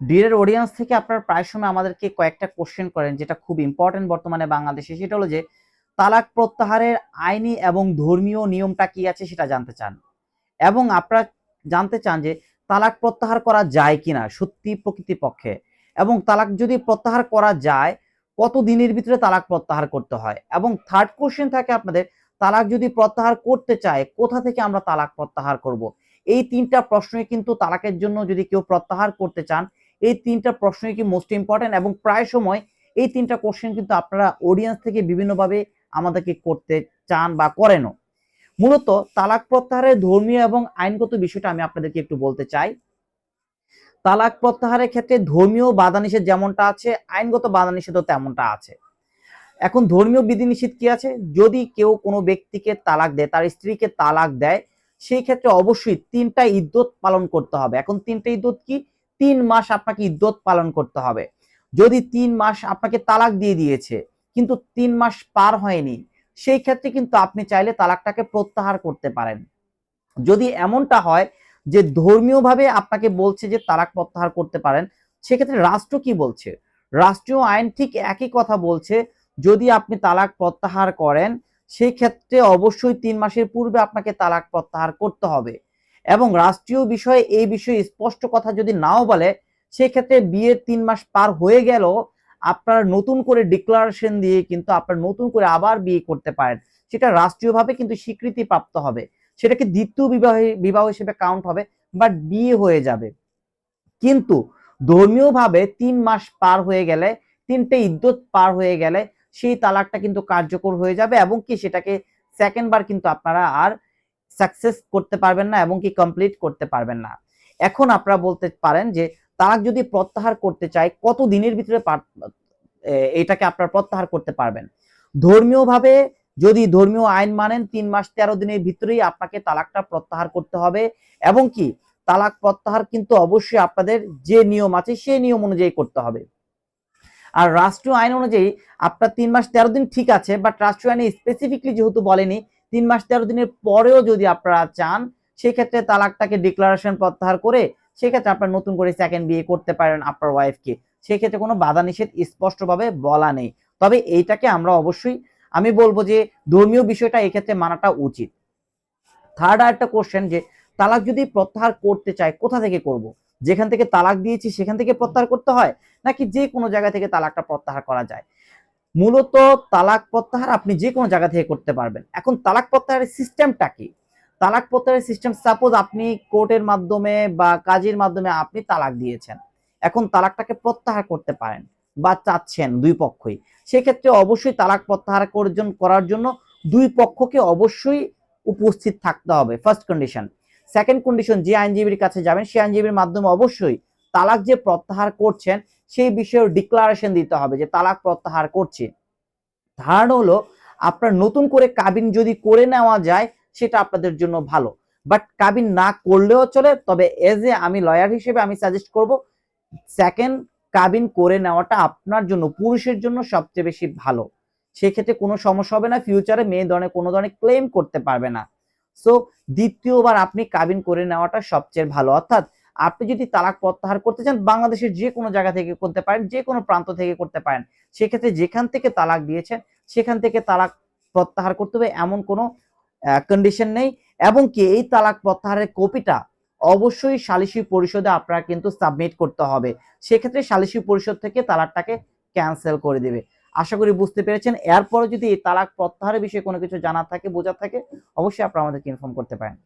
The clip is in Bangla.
ডিয়ার অডিয়েন্স থেকে আপনারা প্রায় সময় আমাদেরকে কয়েকটা কোশ্চেন করেন, যেটা খুব ইম্পর্টেন্ট বর্তমানে বাংলাদেশে। সেটা হলো যে, তালাক প্রত্যাহারের আইনি এবং ধর্মীয় নিয়মটা কি আছে সেটা জানতে চান। এবং আপনারা জানতে চান যে, তালাক প্রত্যাহার করা যায় কিনা, সত্যি প্রকৃতি পক্ষে। এবং তালাক যদি প্রত্যাহার করা যায় কত দিনের ভিতরে তালাক প্রত্যাহার করতে হয়? এবং থার্ড কোশ্চেন থাকে আপনাদের, তালাক যদি প্রত্যাহার করতে চায়, কোথা থেকে আমরা তালাক প্রত্যাহার করব? এই তিনটা প্রশ্নই কিন্তু তালাকের জন্য যদি কেউ প্রত্যাহার করতে চান এই তিনটা প্রশ্নই কি মোস্ট ইম্পর্টেন্ট এবং প্রায় সময় এই তিনটা কোশ্চেন কিন্তু আপনারা অডিয়েন্স থেকে বিভিন্নভাবে আমাদেরকে করতে চান বা করেনও মূলত তালাক প্রত্যাহারের ধর্মীয় এবং আইনগত বিষয়টা আমি আপনাদেরকে একটু বলতে চাই। তালাক প্রত্যাহারের ক্ষেত্রে ধর্মীয় বাধা নিষেধ যেমনটা আছে, আইনগত বাধা নিষেধও তেমনটা আছে। এখন ধর্মীয় বিধিনিষেধ কি আছে? যদি কেউ কোনো ব্যক্তিকে তালাক দেয়, তার স্ত্রীকে তালাক দেয়, সেই ক্ষেত্রে অবশ্যই তিনটা ইদ্যত পালন করতে হবে। এখন তিনটা ইদ্যত কি? তিন মাস আপনাকে ইদ্যত পালন করতে হবে। যদি তিন মাস আপনাকে তালাক দিয়ে দিয়েছে, কিন্তু তিন মাস পার হয়নি, সেই ক্ষেত্রে কিন্তু আপনি চাইলে তালাকটাকে প্রত্যাহার করতে পারেন। যদি এমনটা হয় যে ধর্মীয়ভাবে আপনাকে বলছে যে তালাক প্রত্যাহার করতে পারেন, সেক্ষেত্রে রাষ্ট্র কি বলছে? রাষ্ট্রীয় আইন ঠিক একই কথা বলছে, যদি আপনি তালাক প্রত্যাহার করেন সেই ক্ষেত্রে অবশ্যই তিন মাসের পূর্বে আপনাকে তালাক প্রত্যাহার করতে হবে। এবং রাষ্ট্রীয় বিষয়ে এই বিষয়ে স্পষ্ট কথা যদি নাও বলে, সেক্ষেত্রে বিয়ের তিন মাস পার হয়ে গেল, আপনার নতুন করে ডিক্লারেশন দিয়ে কিন্তু আপনার নতুন করে আবার বিয়ে করতে পারেন। সেটা রাষ্ট্রীয়ভাবে কিন্তু স্বীকৃতি প্রাপ্ত হবে। সেটাকে দ্বিতীয় বিবাহ বিবাহ হিসেবে কাউন্ট হবে বাট বিয়ে হয়ে যাবে। কিন্তু ধর্মীয়ভাবে তিন মাস পার হয়ে গেলে, তিনটে ইদ্যত পার হয়ে গেলে, সেই তালাকটা কিন্তু কার্যকর হয়ে যাবে এবং কি সেটাকে সেকেন্ড বার কিন্তু আপনারা আর সাকসেস করতে পারবেন না এবং কি কমপ্লিট করতে পারবেন না। এখন আপনারা বলতে পারেন যে তালাক যদি প্রত্যাহার করতে চায়, কত দিনের ভিতরে এটাকে আপনারা প্রত্যাহার করতে পারবেন। ধর্মীয়ভাবে যদি ধর্মীয় আইন মানেন, তিন মাস তেরো দিনের ভিতরেই আপনাকে তালাকটা প্রত্যাহার করতে হবে এবং কি তালাক প্রত্যাহার কিন্তু অবশ্যই আপনাদের যে নিয়ম আছে সেই নিয়ম অনুযায়ী করতে হবে। আর রাষ্ট্রীয় আইন অনুযায়ী আপনার তিন মাস তেরো দিন ঠিক আছে বাট রাষ্ট্রীয় আইনে স্পেসিফিকলি যেহেতু বলেনি তিন মাস তেরো দিনের পরেও যদি আপনারা চান, সেক্ষেত্রে তালাকটাকে ডিক্লারেশন প্রত্যাহার করে সেক্ষেত্রে আপনার নতুন করে সেকেন্ড বিয়ে করতে পারেন আপনার ওয়াইফকে সেক্ষেত্রে কোনো বাধা নিষেধ স্পষ্টভাবে বলা নেই। তবে এইটাকে আমরা অবশ্যই, আমি বলব যে ধর্মীয় বিষয়টা এক্ষেত্রে মানাটা উচিত। থার্ড আর একটা কোশ্চেন যে তালাক যদি প্রত্যাহার করতে চায়, কোথা থেকে করব। যেখান থেকে তালাক দিয়েছি সেখান থেকে প্রত্যাহার করতে হয়? নাকি যে কোনো জায়গা থেকে তালাকটা প্রত্যাহার করা যায়? মূলত তালাক প্রত্যাহার আপনি যে কোনো জায়গা থেকে করতে পারবেন। এখন তালাক প্রত্যাহারের সিস্টেমটা কি? তালাক প্রত্যাহারের সিস্টেম সাপোজ আপনি কোর্টের মাধ্যমে বা কাজের মাধ্যমে আপনি তালাক দিয়েছেন। এখন তালাকটাকে প্রত্যাহার করতে পারেন বা চাচ্ছেন দুই পক্ষই। সেক্ষেত্রে অবশ্যই তালাক প্রত্যাহার করার জন্য দুই পক্ষকে অবশ্যই উপস্থিত থাকতে হবে। ফার্স্ট কন্ডিশন সেকেন্ড কন্ডিশন যে আইনজীবীর কাছে যাবেন, সেই আইনজীবীর মাধ্যমে অবশ্যই তালাক যে প্রত্যাহার করছেন সেই বিষয়ে ডিক্লারেশন দিতে হবে যে তালাক প্রত্যাহার করছে। ধারণা হলো, আপনার নতুন করে কাবিন যদি করে নেওয়া যায়, সেটা আপনাদের জন্য ভালো। বাট কাবিন না করলেও চলে, তবে এজ এ আমি লয়ার হিসেবে আমি সাজেস্ট করব সেকেন্ড কাবিন করে নেওয়াটা আপনার জন্য, পুরুষের জন্য সবচেয়ে বেশি ভালো। সেক্ষেত্রে কোনো সমস্যা হবে না ফিউচারে মেয়ে ধরনের কোনো ধরনের ক্লেম করতে পারবে না। সো দ্বিতীয়বার আপনি কাবিন করে নেওয়াটা সবচেয়ে ভালো। অর্থাৎ আপনি যদি তালাক প্রত্যাহার করতে চান, বাংলাদেশের যে কোনো জায়গা থেকে করতে পারেন, যে কোনো প্রান্ত থেকে করতে পারেন, সেক্ষেত্রে যেখান থেকে তালাক দিয়েছেন, সেখান থেকে তালাক প্রত্যাহার করতে হবে, এমন কোনো কন্ডিশন নেই। এবং কি এই তালাক প্রত্যাহারের কপিটা অবশ্যই সালিসি পরিষদে আপনারা কিন্তু সাবমিট করতে হবে। সেক্ষেত্রে সালিসি পরিষদ থেকে তালাকটাকে ক্যান্সেল করে দেবে। আশা করি বুঝতে পেরেছেন। এরপরে যদি এই তালাক প্রত্যাহারের বিষয়ে কোনো কিছু জানা থাকে বোঝা থাকে, অবশ্যই আপনারা আমাদেরকে ইনফর্ম করতে পারেন।